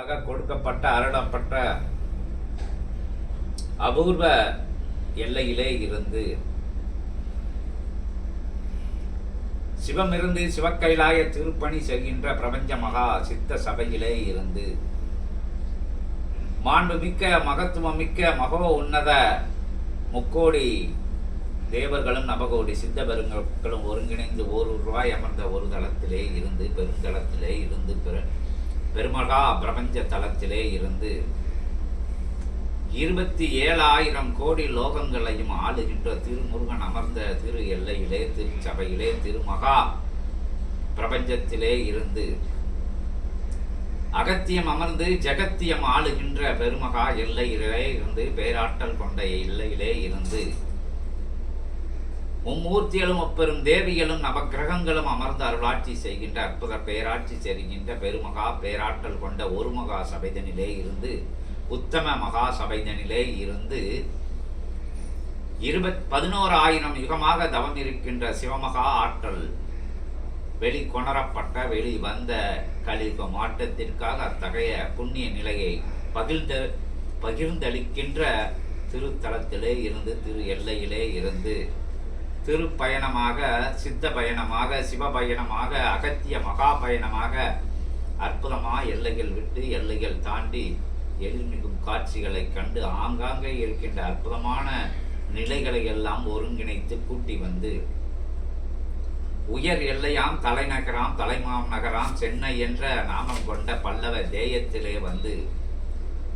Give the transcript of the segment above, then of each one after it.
ஆக கொடுக்கப்பட்ட அருளப்பட்ட அபூர்வ எல்லையிலே இருந்து. சிவம் இருந்து சிவக்கைலாய திருப்பணி செய்கின்ற பிரபஞ்ச மகா சித்த சபையிலே இருந்து. மாண்புமிக்க மகத்துவமிக்க மகோ உன்னத முக்கோடி தேவர்களும் நவகோடி சித்த பெருங்களும் ஒருங்கிணைந்து ஒரு ரூபாய் அமர்ந்த ஒரு தளத்திலே இருந்து பெருந்தளத்திலே இருந்து பெரு பெருமகா பிரபஞ்ச தளத்திலே இருந்து இருபத்தி ஏழாயிரம் கோடி லோகங்களையும் ஆளுகின்ற திருமுருகன் அமர்ந்த திரு எல்லையிலே திருச்சபையிலே திருமகா பிரபஞ்சத்திலே இருந்து அகத்தியம் அமர்ந்து ஜெகத்தியம் ஆளுகின்ற பெருமகா எல்லையிலே இருந்து பேராற்றல் கொண்ட எல்லையிலே இருந்து மும்மூர்த்திகளும் அப்பெரும் தேவிகளும் நவக்கிரகங்களும் அமர்ந்து அருளாட்சி செய்கின்ற அற்புத பேராட்சி செய்கின்ற பெருமகா பேராற்றல் கொண்ட ஒரு மகா சபைதனிலே இருந்து உத்தம மகா சபைதனிலே இருந்து இருபத் பதினோரு ஆயிரம் யுகமாக தவம் இருக்கின்ற சிவமகா ஆற்றல் வெளி கொணரப்பட்ட வெளி வந்த கலியுக மாற்றத்திற்காக அத்தகைய புண்ணிய நிலையை பகிர்ந்த பகிர்ந்தளிக்கின்ற திருத்தலத்திலே இருந்து திரு எல்லையிலே இருந்து திருப்பயணமாக சித்த பயணமாக சிவ பயணமாக அகத்திய மகா பயணமாக அற்புதமாக எல்லைகள் விட்டு எல்லைகள் தாண்டி எழில்மிகும் காட்சிகளை கண்டு ஆங்காங்கே இருக்கின்ற அற்புதமான நிலைகளை எல்லாம் ஒருங்கிணைத்து கூட்டி வந்து உயர் எல்லையாம் தலைநகராம் தலைமாம் நகராம் சென்னை என்ற நாமம் கொண்ட பல்லவ தேயத்திலே வந்து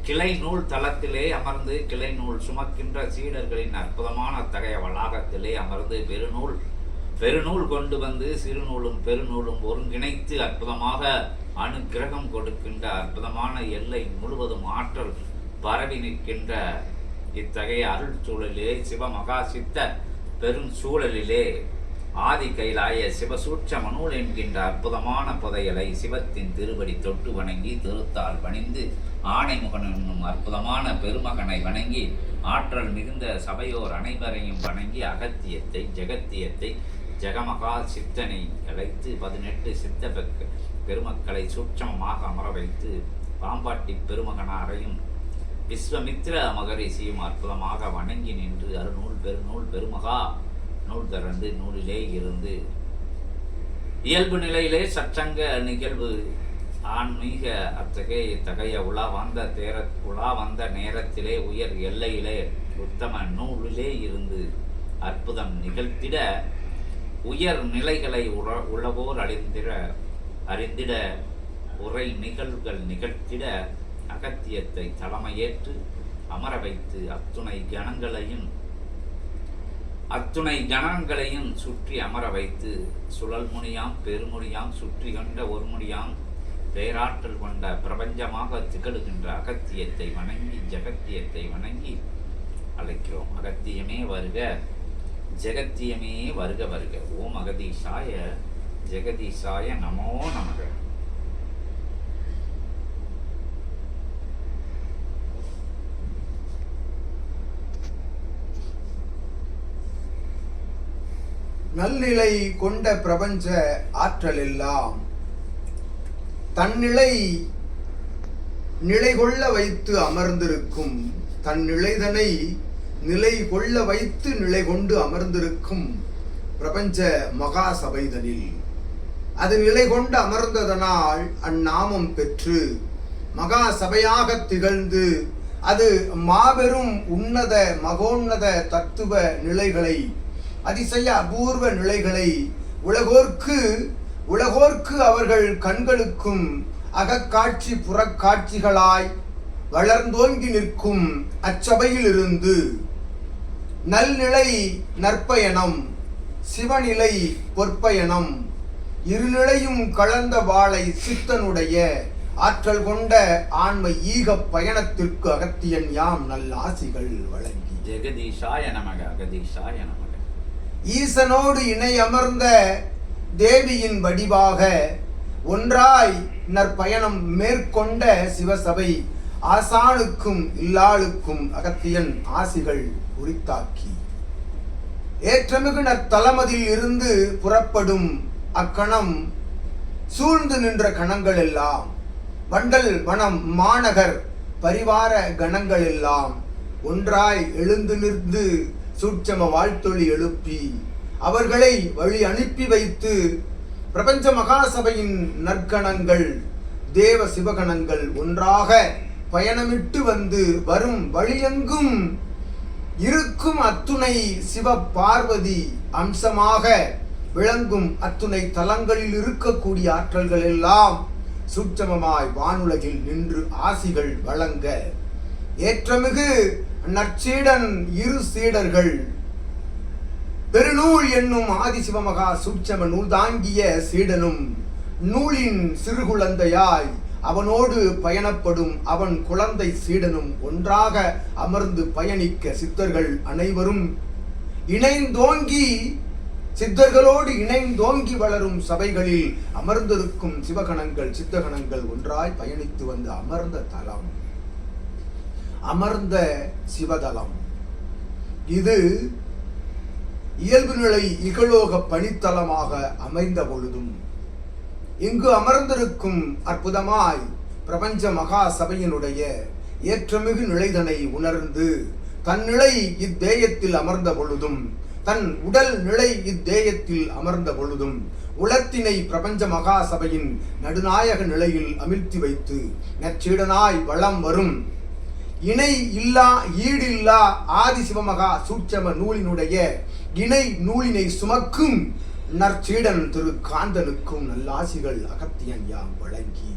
கிளை நூல் தளத்திலே அமர்ந்து கிளை நூல் சுமக்கின்ற சீடர்களின் அற்புதமான அத்தகைய வளாகத்திலே அமர்ந்து பெருநூல் பெருநூல் கொண்டு வந்து சிறுநூலும் பெருநூலும் ஒருங்கிணைத்து அற்புதமாக அனுக்கிரகம் கொடுக்கின்ற அற்புதமான எல்லை முழுவதும் ஆற்றல் பரவி நிற்கின்ற இத்தகைய அருள் சூழலிலே சிவமகா சித்த பெரும் சூழலிலே ஆதி கைலாய சிவசூட்ச நூல் என்கின்ற அற்புதமான புதையலை சிவத்தின் திருவடி தொட்டு வணங்கி திருத்தால் பணிந்து ஆணைமுகன் என்னும் அற்புதமான பெருமகனை வணங்கி ஆற்றல் மிகுந்த சபையோர் அனைவரையும் வணங்கி அகத்தியத்தை ஜெகத்தியத்தை ஜெகமகா சித்தனை அழைத்து பதினெட்டு சித்த பெருமக்களை சூட்சமமாக அமர வைத்து பாம்பாட்டி பெருமகனாரையும் விஸ்வமித்ர மகரிஷியும் அற்புதமாக வணங்கி நின்று அருநூல் பெருநூல் பெருமகா நூல் திறந்து நூலிலே இருந்து. இயல்பு நிலையிலே சச்சங்க நிகழ்வு. ஆன்மீக அத்தகைய இத்தகைய உலா வந்த தேர உலா வந்த நேரத்திலே உயர் எல்லையிலே உத்தம நூலிலே இருந்து அற்புதம் நிகழ்த்திட உயர் நிலைகளை உற உழவோர் அறிந்திட அறிந்திட உரை நிகழ்வுகள் நிகழ்த்திட அகத்தியத்தை தலைமையேற்று அமர வைத்து அத்துணை கணங்களையும் அத்துணை ஜனங்களையும் சுற்றி அமர வைத்து சுழல் முனியாம் பெருமுடியாம் சுற்றி கண்ட ஒரு முடியாம் பேராற்றல் கொண்ட பிரபஞ்சமாக திகழுகின்ற அகத்தியத்தை வணங்கி ஜெகத்தியத்தை வணங்கி அழைக்கிறோம். அகத்தியமே வருக ஜெகத்தியமே வருக வருக. ஓம் அகதீஷாய ஜெகதீஷாய நமோ நமக. நல்நிலை கொண்ட பிரபஞ்ச ஆற்றல் எல்லாம் தன்னிலை நிலை கொள்ள வைத்து அமர்ந்திருக்கும் தன் நிலைதனை நிலை கொள்ள வைத்து நிலை கொண்டு அமர்ந்திருக்கும் பிரபஞ்ச மகா சபைதனில் அது நிலை கொண்டு அமர்ந்ததனால் அந்நாமம் பெற்று மகா சபையாக திகழ்ந்து அது மாபெரும் உன்னத மகோன்னத தத்துவ நிலைகளை அதிசய அபூர்வ நிலைகளை உலகோர்க்கு உலகோர்க்கு அவர்கள் கண்களுக்கும் அகக்காட்சி புறக்காட்சிகளாய் வளர்ந்தோங்கி நிற்கும் அச்சபையிலிருந்து நல்நிலை நற்பயணம் சிவநிலை பொற்பயணம் இருநிலையும் கலந்த வாளை சித்தனுடைய ஆற்றல் கொண்ட ஆன்ம ஈக பயணத்திற்கு அகத்தியன் யாம் நல்லாசிகள் வழங்கி. ஜெகதீஷாய நமக அகதீஷாய நமக. ஈசனோடு இணை அமர்ந்த தேவியின் வடிவாக ஒன்றாய் நற்பயணம் மேற்கொண்ட சிவசபை ஆசானுக்கும் இல்லாளுக்கும் அகத்தியன் ஆசிகள் உரித்தாக்கி. ஏற்றமிகு நற்தலமதில் இருந்து புறப்படும் அக்கணம் சூழ்ந்து நின்ற கணங்கள் எல்லாம் வண்டல் வனம் மாநகர் பரிவார கணங்கள் எல்லாம் ஒன்றாய் எழுந்து நின்று சூட்சம வாழ்த்தொழி எழுப்பி அவர்களை வழி அனுப்பி வைத்து பிரபஞ்ச மகாசபையின் நற்கணங்கள் தேவ சிவகணங்கள் ஒன்றாக பயணமிட்டு வந்து வரும் வழியெங்கும் இருக்கும் அத்துணை சிவ பார்வதி அம்சமாக விளங்கும் அத்துணை தலங்களில் இருக்கக்கூடிய ஆற்றல்கள் எல்லாம் சூட்சமமாய் வானுலகில் நின்று ஆசிகள் வழங்க. ஏற்றமிகு நற்சீடன் இரு சீடர்கள். பெருநூல் என்னும் ஆதிசிவமகா சூட்சம நூல் தாங்கிய சீடனும் நூலின் சிறுகுழந்தையாய் அவனோடு பயணப்படும் அவன் குழந்தை சீடனும் ஒன்றாக அமர்ந்து பயணிக்க சித்தர்கள் அனைவரும் இணைந்தோங்கி சித்தர்களோடு இணைந்தோங்கி வளரும் சபைகளில் அமர்ந்திருக்கும் சிவகணங்கள் சித்தகணங்கள் ஒன்றாய் பயணித்து வந்து அமர்ந்த தலம். அமர்ந்த சிவதலம் இது இயல்பு நிலை இகலோக பணித்தலமாக அமைந்த பொழுதும் இங்கு அமர்ந்திருக்கும் அற்புதமாய் பிரபஞ்ச மகா சபையினுடைய ஏற்றமிகு நிலைதனை உணர்ந்து தன் நிலை இத்தேயத்தில் அமர்ந்த பொழுதும் தன் உடல் நிலை இத்தேயத்தில் அமர்ந்த பொழுதும் உலத்தினை பிரபஞ்ச மகா சபையின் நடுநாயக நிலையில் அமிழ்த்தி வைத்து நச்சீடனாய் வளம் வரும் இணை இல்லா ஈடில்லா ஆதிசிவமகா சூட்சம நூலினுடைய இணை நூலினை சுமக்கும் நற்சீடன் திரு காந்தனுக்கும் நல்லாசிகள் அகத்தியன் யாம் வழங்கி.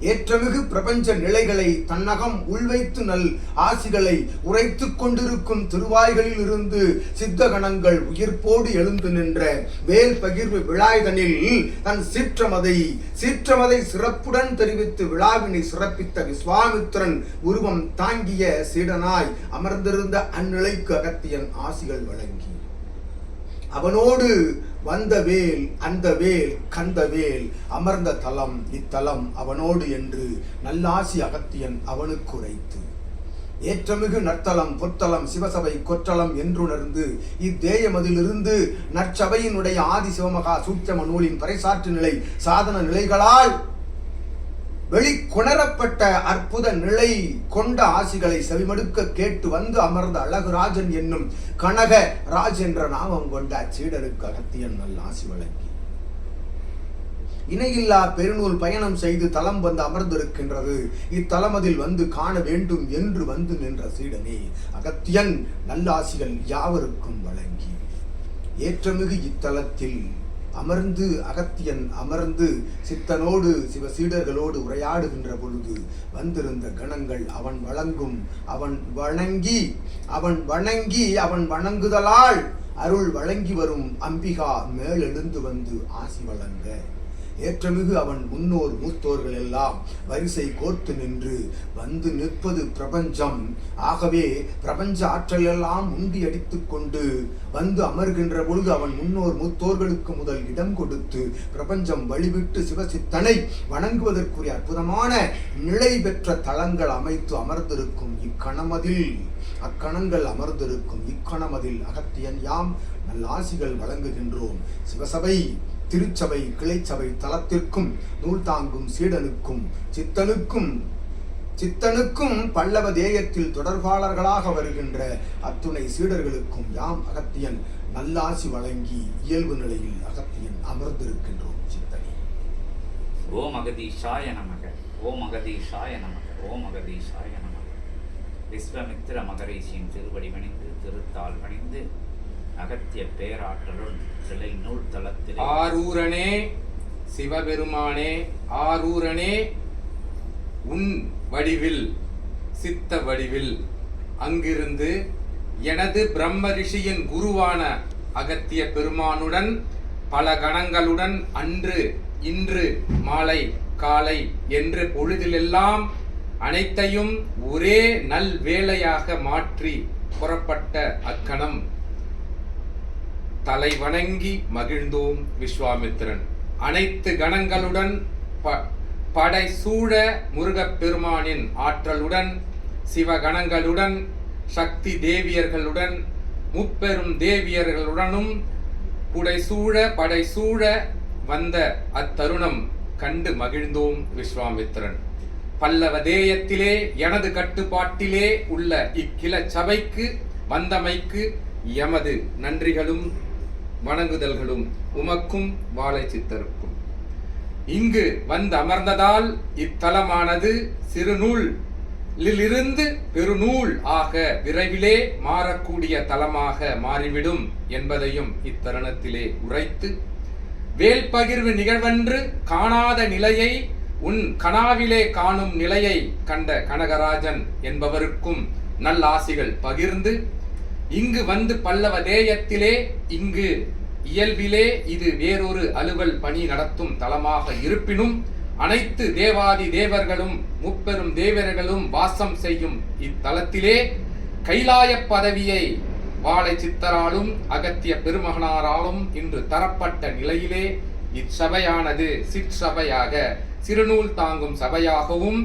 ஏற்றமிகு பிரபஞ்ச நிலைகளை தன்னகம் உள்வைத்து நல் ஆசிகளை உரைத்துக் கொண்டிருக்கும் திருவாய்களில் இருந்து சித்தகணங்கள் உயிர்ப்போடு எழுந்து நின்ற வேல் பகிர்வு விழாய்தனில் தன் சீற்றமதை சீற்றமதை சிறப்புடன் தெரிவித்து விழாவினை சிறப்பித்த விஸ்வாமித்திரன் உருவம் தாங்கிய சீடனாய் அமர்ந்திருந்த அந்நிலைக்கு அகத்தியன் ஆசிகள் வழங்கி. அவனோடு வந்த வேல் அந்த வேல் கந்த வேல் அமர்ந்த தலம் இத்தலம் அவனோடு என்று நல்லாசி அகத்தியன் அவனுக்கு உரைத்து. ஏற்றமிகு நற்தலம் பொத்தலம் சிவசபை கொற்றலம் என்றுணர்ந்து இத்தேயமதிலிருந்து நற்சபையினுடைய ஆதி சிவமகா சூட்சம நூலின் பறைசாற்று நிலை சாதன நிலைகளால் வெளிக்குணரப்பட்ட அற்புத நிலை கொண்ட ஆசிகளை செவிமடுக்க கேட்டு வந்து அமர்ந்த அழகுராஜன் என்னும் கனக ராஜ் என்ற நாமம் கொண்ட அச்சீடருக்கு அகத்தியன் நல்ல ஆசி வழங்கி. இணையில்லா பெருநூல் பயணம் செய்து தலம் வந்து அமர்ந்திருக்கின்றது. இத்தலமதில் வந்து காண வேண்டும் என்று வந்து நின்ற சீடனே அகத்தியன் நல்லாசிகள் யாவருக்கும் வழங்கி. ஏற்றமிகு இத்தலத்தில் அமர்ந்து அகத்தியன் அமர்ந்து சித்தனோடு சிவ சீடர்களோடு உரையாடுகின்ற பொழுது வந்திருந்த கணங்கள் அவன் வழங்கும் அவன் வணங்கி அவன் வணங்கி அவன் வணங்குதலால் அருள் வழங்கி வரும் அம்பிகா மேலெழுந்து வந்து ஆசி வழங்க. ஏற்றமிகு அவன் முன்னோர் மூத்தோர்கள் எல்லாம் வரிசை கோர்த்து நின்று வந்து நிற்பது பிரபஞ்சம். ஆகவே பிரபஞ்ச ஆற்றல் எல்லாம் உண்டி அடித்துக் கொண்டு வந்து அமர்கின்ற பொழுது அவன் முன்னோர் மூத்தோர்களுக்கு முதல் இடம் கொடுத்து பிரபஞ்சம் வழிவிட்டு சிவசித்தனை வணங்குவதற்குரிய அற்புதமான நிலை பெற்ற தளங்கள் அமைத்து அமர்ந்திருக்கும் இக்கணமதில். அக்கணங்கள் அமர்ந்திருக்கும் இக்கணமதில் அகத்தியன் யாம் நல்லாசிகள் வழங்குகின்றோம். சிவசபை திருச்சபை கிளைச்சபை தலத்திற்கும் நூல் தாங்கும் சீடனுக்கும் சித்தனுக்கும் சித்தனுக்கும் பல்லவ தேயத்தில் தொடர்பாளர்களாக வருகின்ற அத்துணை சீடர்களுக்கும் யாம் அகத்தியன் நல்லாசி வழங்கி இயல்பு நிலையில் அகத்தியன் அமர்ந்திருக்கின்றோம் சித்தனை. ஓம் அகதீஷாய நமக ஓம் அகதீஷாய நமக ஓம் அகதீஷாய நமக. விஸ்வமித்திர மகரிஷியின் திருவடி பணிந்து திருத்தால் பணிந்து அகத்திய பேராற்றலுள் சிலை நூல் தளத்தில். ஆரூரனே சிவபெருமானே ஆரூரனே உன் வடிவில் சித்த வடிவில். அங்கிருந்து எனது பிரம்ம ரிஷியின் குருவான அகத்திய பெருமானுடன் பல கணங்களுடன் அன்று இன்று மாலை காலை என்று பொழுதிலெல்லாம் அனைத்தையும் ஒரே நல் வேலையாக மாற்றி புறப்பட்ட அக்கணம். தலை வணங்கி மகிழ்ந்தோம் விஸ்வாமித்திரன். அனைத்து கணங்களுடன் ப படை சூழ முருகப்பெருமானின் ஆற்றலுடன் சிவகணங்களுடன் சக்தி தேவியர்களுடன் முப்பெரும் தேவியர்களுடனும் புடைசூழ படை சூழ வந்த அத்தருணம் கண்டு மகிழ்ந்தோம் விஸ்வாமித்திரன். பல்லவ தேயத்திலே எனது கட்டுப்பாட்டிலே உள்ள இக்கில சபைக்கு வந்தமைக்கு எமது நன்றிகளும் வணங்குதல்களும் உமக்கும் வாழை சித்தருக்கும். இங்கு வந்து அமர்ந்ததால் இத்தலமானது சிறுநூல் இருந்து பெருநூல் ஆக விரைவிலே மாறக்கூடிய தலமாக மாறிவிடும் என்பதையும் இத்தருணத்திலே உரைத்து வேல் பகிர்வு நிகழ்வன்று காணாத நிலையை உன் கனாவிலே காணும் நிலையை கண்ட கனகராஜன் என்பவருக்கும் நல்லாசிகள் பகிர்ந்து இங்கு வந்து பல்லவ தேயத்திலே இங்கு இயல்பிலே இது வேறொரு அலுவல் பணி நடத்தும் தலமாக இருப்பினும் அனைத்து தேவாதி தேவர்களும் முப்பெரும் தேவர்களும் வாசம் செய்யும் இத்தலத்திலே கைலாய பதவியை வாழை சித்தராலும் அகத்திய பெருமகனாராலும் இன்று தரப்பட்ட நிலையிலே இச்சபையானது சிற்சபையாக சிறுநூல் தாங்கும் சபையாகவும்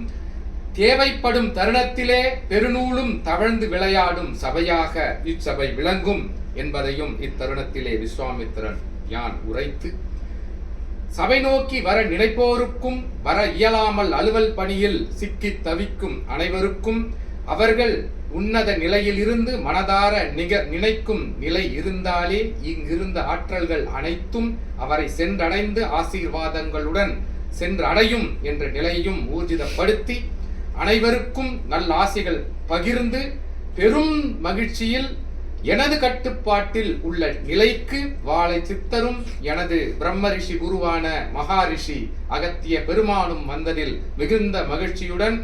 தேவைப்படும் தருணத்திலே பெருநூலும் தவழ்ந்து விளையாடும் சபையாக இச்சபை விளங்கும் என்பதையும் இத்தருணத்திலே விஸ்வாமித்திரன் யான் உரைத்து சபை நோக்கி வர நினைப்போருக்கும் வர இயலாமல் அலுவல் பணியில் சிக்கித் தவிக்கும் அனைவருக்கும் அவர்கள் உன்னத நிலையிலிருந்து மனதார நிக நினைக்கும் நிலை இருந்தாலே இங்கிருந்த ஆற்றல்கள் அனைத்தும் அவரை சென்றடைந்து ஆசீர்வாதங்களுடன் சென்றடையும் என்ற நிலையையும் ஊர்ஜிதப்படுத்தி அனைவருக்கும் நல்ல ஆசிகள் பகிர்ந்து பெரும் மகிழ்ச்சியில் எனது கட்டுப்பாட்டில் உள்ள நிலைக்கு வாழை சித்தரும் எனது பிரம்ம ரிஷி குருவான மகாரிஷி அகத்திய பெருமானும் வந்ததில் மிகுந்த மகிழ்ச்சியுடன்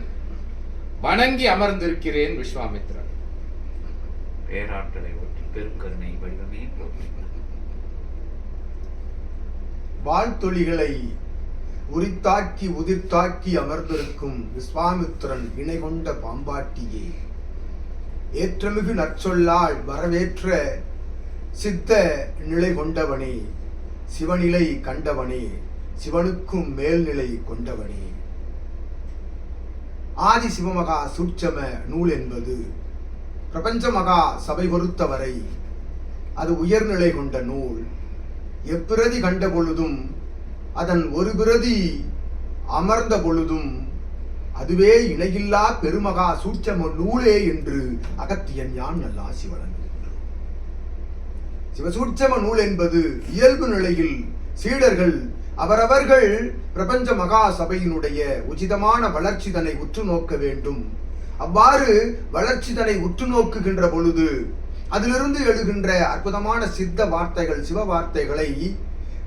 வணங்கி அமர்ந்திருக்கிறேன் விஸ்வாமித்திரன் பேராற்றலை ஒட்டி பெருங்கருணை வடிவமே வாழ்த்தொழிகளை உரித்தாக்கி உதிர்த்தாக்கி அமர்ந்திருக்கும் விஸ்வாமித்திரன் இணை கொண்ட பாம்பாட்டியே. ஏற்றமிகு நற்சொல்லால் வரவேற்ற சித்த நிலை கொண்டவனே சிவநிலை கண்டவனே சிவனுக்கும் மேல்நிலை கொண்டவனே. ஆதி சிவமகா சூட்சம நூல் என்பது பிரபஞ்ச மகா சபை பொறுத்தவரை அது உயர்நிலை கொண்ட நூல். எப்பிரதி கண்ட பொழுதும் அதன் ஒரு பிரதி அமர்ந்த பொழுதும் அதுவே இணையில்லா பெருமகா சூட்சம நூலே என்று அகத்தியன் யான் நல்லாசி வழங்குகின்றோம் சிவசூட்சம நூல் என்பது இயல்பு நிலையில் சீடர்கள் அவரவர்கள் பிரபஞ்ச மகா சபையினுடைய உச்சிதமான வளர்ச்சிதனை உற்று நோக்க வேண்டும். அவ்வாறு வளர்ச்சிதனை உற்று நோக்குகின்ற பொழுது அதிலிருந்து எழுகின்ற அற்புதமான சித்த வார்த்தைகள் சிவ வார்த்தைகளை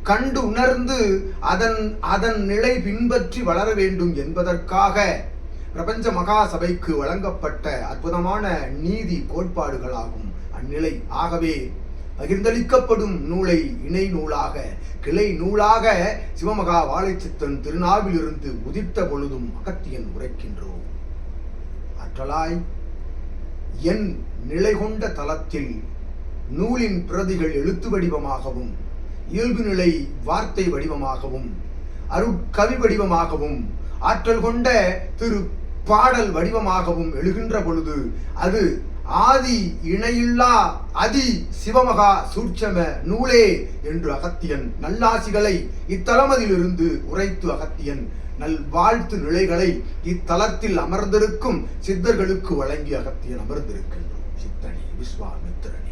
கண்டு உணர்ந்து அதன் அதன் நிலை பின்பற்றி வளர வேண்டும் என்பதற்காக பிரபஞ்ச மகா சபைக்கு வழங்கப்பட்ட அற்புதமான நீதி கோட்பாடுகளாகும் அந்நிலை. ஆகவே பகிர்ந்தளிக்கப்படும் நூலை இணை நூலாக கிளை நூலாக சிவமகா வாழைச்சித்தன் திருநாவிலிருந்து உதித்த பொழுதும் அகத்தியன் உரைக்கின்றோம். ஆற்றலாய் என் நிலை கொண்ட தளத்தில் நூலின் பிரதிகள் எழுத்து வடிவமாகவும் இயல்பு நிலை வார்த்தை வடிவமாகவும் அருட்கவி வடிவமாகவும் ஆற்றல் கொண்ட திரு பாடல் வடிவமாகவும் எழுகின்ற பொழுது அது ஆதி இணையில்லா அதி சிவமகா சூட்சம நூலே என்று அகத்தியன் நல்லாசிகளை இத்தலமதிலிருந்து உரைத்து அகத்தியன் நல் வாழ்த்து நிலைகளை இத்தலத்தில் அமர்ந்திருக்கும் சித்தர்களுக்கு வழங்கி அகத்தியன் அமர்ந்திருக்கின்றோம் சித்தனி விஸ்வாமித்திரன்.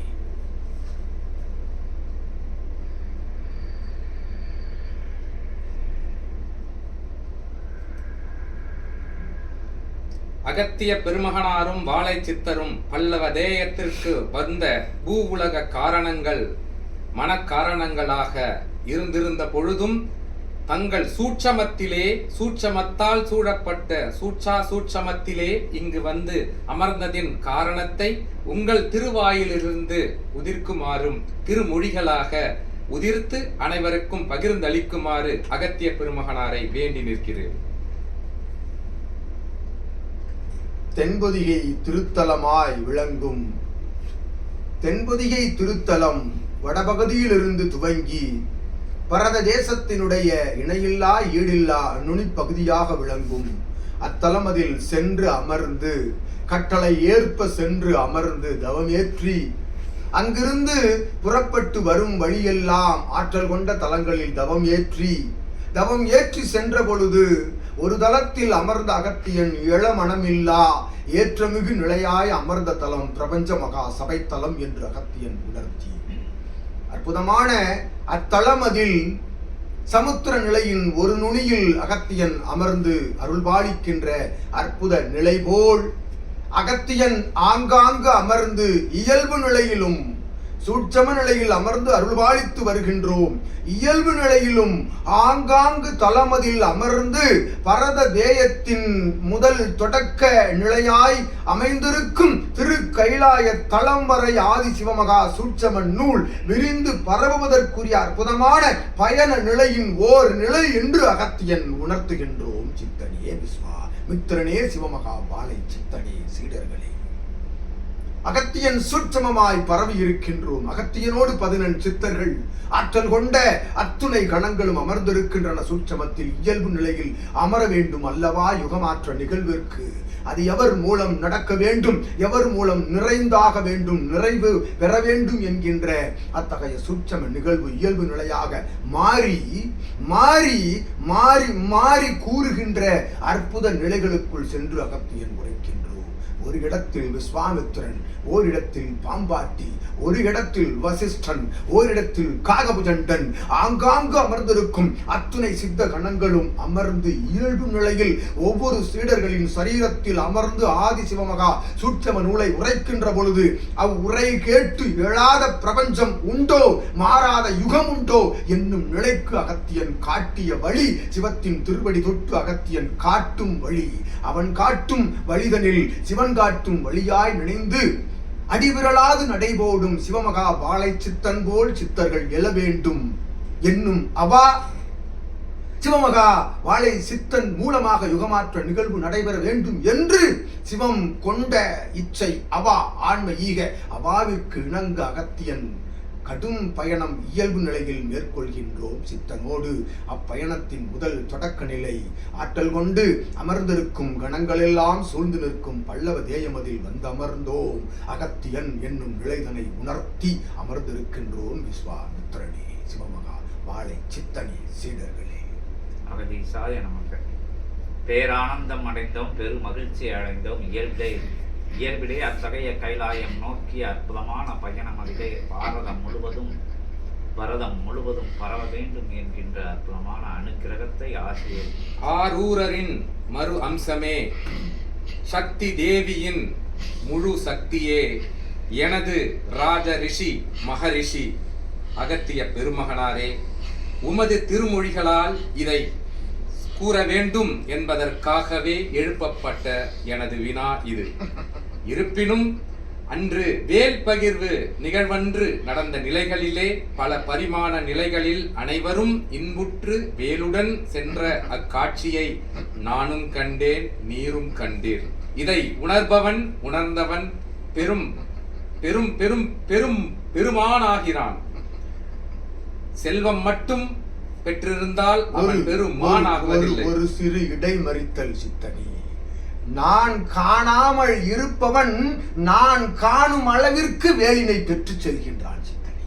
அகத்திய பெருமகனாரும் வாழை சித்தரும் பல்லவ தேயத்திற்கு வந்த பூ உலக காரணங்கள் மனக்காரணங்களாக இருந்திருந்த பொழுதும் தங்கள் சூட்சமத்திலே சூட்சமத்தால் சூழப்பட்ட சூட்சா சூட்சமத்திலே இங்கு வந்து அமர்ந்ததின் காரணத்தை உங்கள் திருவாயிலிருந்து உதிர்க்குமாறும் திருமொழிகளாக உதிர்த்து அனைவருக்கும் பகிர்ந்தளிக்குமாறு அகத்திய பெருமகனாரை வேண்டி நிற்கிறேன். தென்பொதிகை திருத்தலமாய் விளங்கும். தென்பொதிகை திருத்தலம் வடபகுதியிலிருந்து துவங்கி பரத தேசத்தினுடைய இணையில்லா ஈடில்லா நுனிப்பகுதியாக விளங்கும். அத்தலம் அதில் சென்று அமர்ந்து கட்டளை ஏற்ப சென்று அமர்ந்து தவமேற்றி அங்கிருந்து புறப்பட்டு வரும் வழியெல்லாம் ஆற்றல் கொண்ட தலங்களில் தவம் ஏற்றி தவம் ஏற்றி சென்ற பொழுது ஒரு தலத்தில் அமர்ந்த அகத்தியன் இளமணமில்லா ஏற்றமிகு நிலையாய் அமர்ந்த தலம் பிரபஞ்ச மகா சபைத்தலம் என்று அகத்தியன் உணர்த்தி. அற்புதமான அத்தலமதில் சமுத்திர நிலையின் ஒரு நுனியில் அகத்தியன் அமர்ந்து அருள்பாலிக்கின்ற அற்புத நிலை போல் அகத்தியன் ஆங்காங்கு அமர்ந்து இயல்பு நிலையிலும் சூட்சம நிலையில் அமர்ந்து அருள்பாலித்து வருகின்றோம். இயல்பு நிலையிலும் ஆங்காங்கு தலமதில் அமர்ந்து பரத தேயத்தின் முதல் தொடக்க நிலையாய் அமைந்திருக்கும் திரு கைலாய தளம் வரை ஆதி சிவமகா சூட்சம நூல் விரிந்து பரவுவதற்குரிய அற்புதமான பயண நிலையின் ஓர் நிலை என்று அகத்தியன் உணர்த்துகின்றோம். சித்தனே விஸ்வா மித்திரனே சிவமகா பாலை சித்தனே சீடர்களே. அகத்தியன் சூட்சமமாய் பரவி இருக்கின்றோம். அகத்தியனோடு பதினெண் சித்தர்கள். ஆற்றல் கொண்ட அத்துணை கணங்களும் அமர்ந்திருக்கின்றன சூட்சமத்தில். இயல்பு நிலையில் அமர வேண்டும் அல்லவா யுகமாற்ற நிகழ்விற்கு? அது எவர் மூலம் நடக்க வேண்டும்? எவர் மூலம் நிறைந்தாக வேண்டும்? நிறைவு பெற வேண்டும் என்கின்ற அத்தகைய சூட்சம நிகழ்வு இயல்பு நிலையாக மாறி மாறி மாறி மாறி கூறுகின்ற அற்புத நிலைகளுக்குள் சென்று அகத்தியன் உரைக்கின்றோம் ஒரு இடத்தில் விஸ்வாமித்திரன் ஓரிடத்தில் பாம்பாட்டி ஒரு இடத்தில் வசிஷ்டன் ஓரிடத்தில் காகபுஜண்டன். ஆங்காங்கு அமர்ந்திருக்கும் அத்துணை சித்த கணங்களும் அமர்ந்து இயல்பு நிலையில் ஒவ்வொரு சீடர்களின் சரீரத்தில் அமர்ந்து ஆதி சிவமகா சூட்சம நூலை உரைக்கின்ற பொழுது அவ் உரை கேட்டு எழாத பிரபஞ்சம் உண்டோ மாறாத யுகம் உண்டோ என்னும் நிலைக்கு அகத்தியன் காட்டிய வழி சிவத்தின் திருவடி தொட்டு அகத்தியன் காட்டும் வழி. அவன் காட்டும் வழிதனில் சிவன் காட்டும் வழியாய் நினைந்து அடிவிரலாது நடைபோடும் சிவமகா வாழை சித்தன் போல் சித்தர்கள் எழ வேண்டும் என்னும் அவா சிவமகா வாழை சித்தன் மூலமாக யுகமாற்ற நிகழ்வு நடைபெற வேண்டும் என்று சிவம் கொண்ட இச்சை அவா ஆன்ம ஈக அவாவிற்கு இணங்க அகத்தியன். கடும் பயணம் இயல்பு நிலையில் மேற்கொள்கின்றோம் சித்தனோடு. அப்பயணத்தின் முதல் தொடக்க நிலை ஆற்றல் கொண்டு அமர்ந்திருக்கும் கணங்களெல்லாம் சூழ்ந்து நிற்கும் பல்லவ தேயமதில் வந்து அமர்ந்தோம். அகத்தியன் என்னும் நிலைதனை உணர்த்தி அமர்ந்திருக்கின்றோம் விஸ்வாமித்ரனே சிவமகா வாழை சித்தனே சீடர்களே. அகதி சாய நமக்கு பேரானந்தம் அடைந்தோம் பெரு மகிழ்ச்சி அடைந்தோம் இயல்பே இயல்பிலே அத்தகைய கைலாயம் நோக்கிய அற்புதமான பயணமதிலே பாரதம் முழுவதும் பரதம் முழுவதும் பரவ வேண்டும் என்கின்ற அற்புதமான அனுக்கிரகத்தை ஆசிரியர் ஆரூரரின் மறு அம்சமே சக்தி தேவியின் முழு சக்தியே எனது ராஜ ரிஷி மகரிஷி அகத்திய பெருமகனாரே உமது திருமொழிகளால் இதை கூற வேண்டும் என்பதற்காகவே எழுப்பப்பட்ட எனது வினா இது. இருப்பினும் அன்று வேல் பகிர்வு நிகழ்வன்று நடந்த நிலைகளிலே பல பரிமாண நிலைகளில் அனைவரும் இன்புற்று வேலுடன் சென்ற அக்காட்சியை நானும் கண்டேன் நீரும் கண்டீர். இதை உணர்பவன் உணர்ந்தவன் பெரும் பெரும் பெரும் பெரும் பெருமானாகிறான். செல்வம் மட்டும் பெற்றிருந்தால் அவன் பெரும் ஒரு- மானாகுவதில்லை. ஒரு சிறு இடைமறித்தல் சித்தனே. நான் காணாமல் இருப்பவன் நான் காணும் அளவிற்கு வேலினை பெற்று செல்கின்றான் சித்தனை.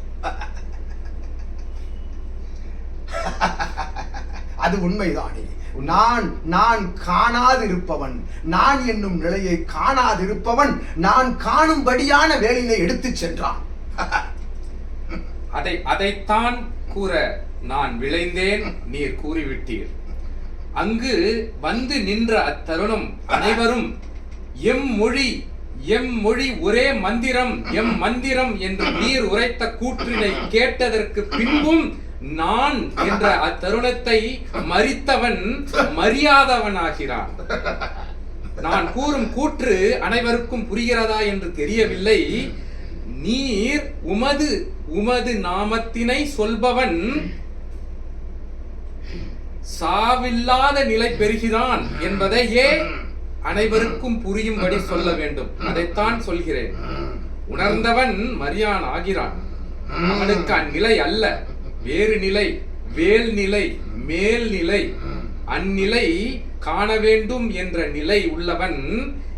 அது உண்மைதானே. நான் நான் காணாதிருப்பவன் நான் என்னும் நிலையை காணாதிருப்பவன் நான் காணும்படியான வேலினை எடுத்துச் சென்றான். அதை அதைத்தான் கூற நான் விளைந்தேன் நீர் கூறிவிட்டீர். அங்கு வந்து நின்ற அத்தருணம் அனைவரும் எம் மொழி எம் மொழி ஒரே மந்திரம் எம் மந்திரம் என்று நீர் உரைத்த கூற்றினை கேட்டதற்கு பின்பும் நான் என்ற அத்தருணத்தை மறித்தவன் மரியாதவனாகிறான். நான் கூறும் கூற்று அனைவருக்கும் புரிகிறதா என்று தெரியவில்லை. நீர் உமது உமது நாமத்தினை சொல்பவன் சாவில்லாத நிலை பெறுகிறான் என்பதையே அனைவருக்கும் புரியும்படி சொல்ல வேண்டும். அதைத்தான் சொல்கிறேன். உணர்ந்தவன் மரியான் ஆகிறான். அவனுக்கு அந்நிலை அல்ல. வேறு நிலை வேல் நிலை மேல் நிலை அந்நிலை காண வேண்டும் என்ற நிலை உள்ளவன்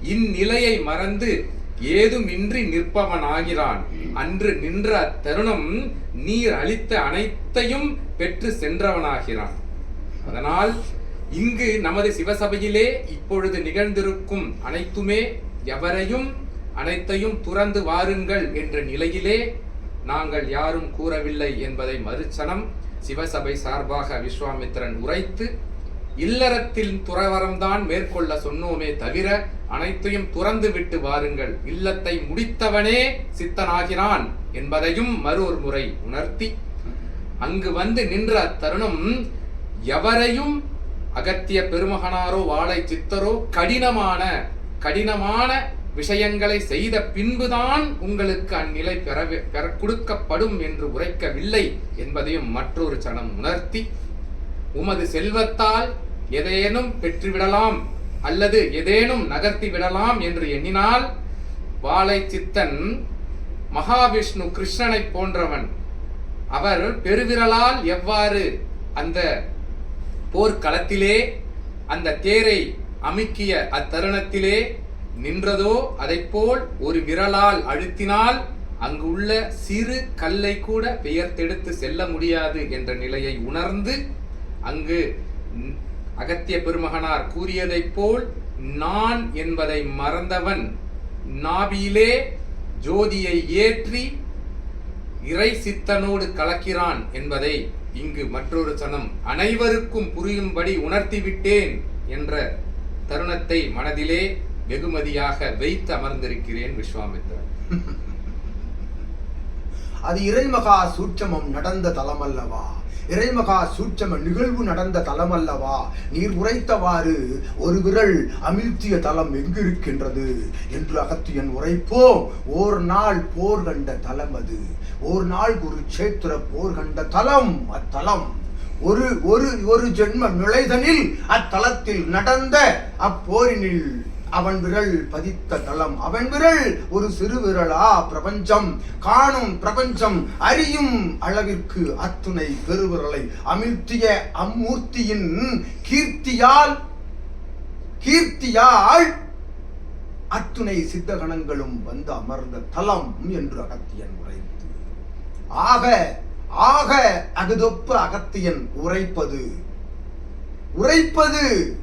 இந்நிலையை மறந்து ஏதுமின்றி நிற்பவன் ஆகிறான் அன்று நின்ற அத்தருணம் நீர் அளித்த அனைத்தையும் பெற்று சென்றவனாகிறான். அதனால் இங்கு நமது சிவசபையிலே இப்பொழுது நிகழ்ந்திருக்கும் அனைத்துமே எவரையும் அனைத்தையும் துறந்து வாருங்கள் என்ற நிலையிலே நாங்கள் யாரும் கூறவில்லை என்பதை மறுச்சனம் சிவசபை சார்பாக விஸ்வாமித்திரன் உரைத்து இல்லறத்தில் துறவரம்தான் மேற்கொள்ள சொன்னோமே தவிர அனைத்தையும் துறந்து விட்டு வாருங்கள். இல்லத்தை முடித்தவனே சித்தனாகிறான் என்பதையும் மறு ஒரு முறை உணர்த்தி அங்கு வந்து நின்ற அத்தருணம் எவரையும் அகத்திய பெருமகனாரோ வாழை சித்தரோ கடினமான கடினமான விஷயங்களை செய்த பின்புதான் உங்களுக்கு அந்நிலை பெற பெற கொடுக்கப்படும் என்று உரைக்கவில்லை என்பதையும் மற்றொரு சனம் உணர்த்தி உமது செல்வத்தால் எதேனும் பெற்றுவிடலாம் அல்லது எதேனும் நகர்த்தி விடலாம் என்று எண்ணினால் வாழை சித்தன் மகாவிஷ்ணு கிருஷ்ணனை போன்றவன் அவர் பெருவிரலால் எவ்வாறு அந்த போர்க்களத்திலே அந்த தேரை அமுக்கிய அத்தருணத்திலே நின்றதோ அதைப்போல் ஒரு விரலால் அழுத்தினால் அங்கு உள்ள சிறு கல்லை கூட பெயர்த்தெடுத்து செல்ல முடியாது என்ற நிலையை உணர்ந்து அங்கு அகத்திய பெருமகனார் கூறியதைப் போல் நான் என்பதை மறந்தவன் நாபியிலே ஜோதியை ஏற்றி இறை சித்தனோடு கலக்கிறான் என்பதை இங்கு மற்றொரு சனம் அனைவருக்கும் புரியும்படி உணர்த்திவிட்டேன் என்ற தருணத்தை மனதிலே வெகுமதியாக வைத்து அமர்ந்திருக்கிறேன் விஸ்வாமித்திரன் அது இறைமகா சூட்சமம் நடந்த தலமல்லவா? இறைமகா சூட்சம நிகழ்வு நடந்த தலம் அல்லவா நீர் உரைத்தவாறு ஒரு விரல் அமிழ்த்திய தலம் எங்கிருக்கின்றது? என்று அகத்தியன் உரைப்போம் ஓர் நாள் போர் கண்ட தலம் அது. ஒரு நாள் குருக்ஷேத்திர போர் கண்ட தலம் அத்தலம். ஒரு ஒரு ஒரு ஜென்ம நுழைதனில் அத்தலத்தில் நடந்த அப்போரினில் அவன் விரல் பதித்த தலம். அவன் விரல் ஒரு சிறு விரலா பிரபஞ்சம். காணும் பிரபஞ்சம் அறியும் அளவிற்கு அத்துணை பெருவிரலை. அமிழ்த்திய அம்மூர்த்தியின் கீர்த்தியால் கீர்த்தியால் அத்துணை சித்தகணங்களும் வந்து அமர்ந்த தலம் என்று அகத்தியன் உரைத்து. ஆக ஆக அகுதொப்ப அகத்தியன் உரைப்பது. உரைப்பது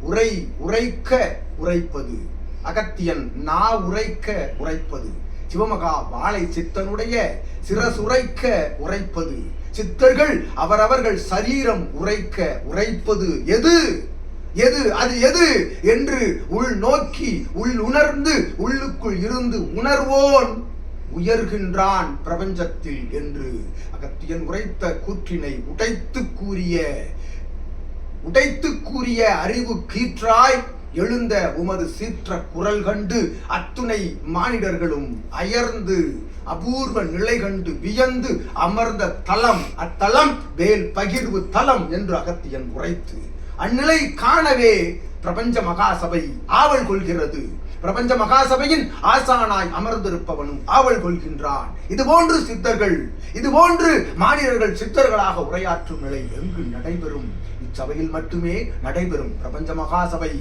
உரை உரைக்க உரைப்பது. அகத்தியன் நா உரைக்க உரைப்பது. சிவமகா வாழை சித்தனுடைய சிரசுரைக்க உரைப்பது. சித்தர்கள் அவரவர்கள் சரீரம் உரைக்க உரைப்பது. எது? எது? அது எது? என்று உள் நோக்கி உள் உணர்ந்து உள்ளுக்குள் இருந்து உணர்வோன். உயர்கின்றான் பிரபஞ்சத்தில் என்று அகத்தியன் உரைத்த கூற்றினை உடைத்து கூறிய உடைத்து கூறிய அறிவு கீற்றாய் எழுந்த உமது சீற்ற குரல் கண்டு அத்துணை மானிடர்களும் அயர்ந்து அபூர்வ நிலை கண்டு வியந்து அமர்ந்த தலம் அத்தலம் வேல் பகிர்வு தலம் என்று அகத்தியன் உரைத்து அந்நிலை காணவே பிரபஞ்ச மகாசபை ஆவல் கொள்கிறது. பிரபஞ்ச மகாசபையின் ஆசானாய் அமர்ந்திருப்பவனும் ஆவல் கொள்கின்றான். இது போன்று சித்தர்கள் இது போன்று மாநிலர்கள் சித்தர்களாக உரையாற்றும் நிலை எங்கு நடைபெறும்? இச்சபையில் மட்டுமே நடைபெறும் பிரபஞ்ச மகாசபை.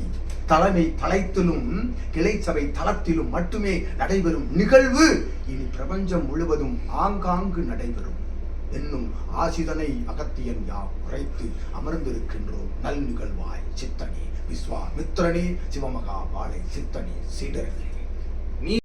தலைமை தளத்திலும் கிளை சபை தளத்திலும் மட்டுமே நடைபெறும் நிகழ்வு. இனி பிரபஞ்சம் முழுவதும் ஆங்காங்கு நடைபெறும். என்னும் ஆசிதனை அகத்தியன் யாம் உரைத்து அமர்ந்திருக்கின்றோம். நல் நிகழ்வாய் சித்தனே. விஸ்வாமித்ரனே சிவமகா வாழை சித்தனே சீடர்களே.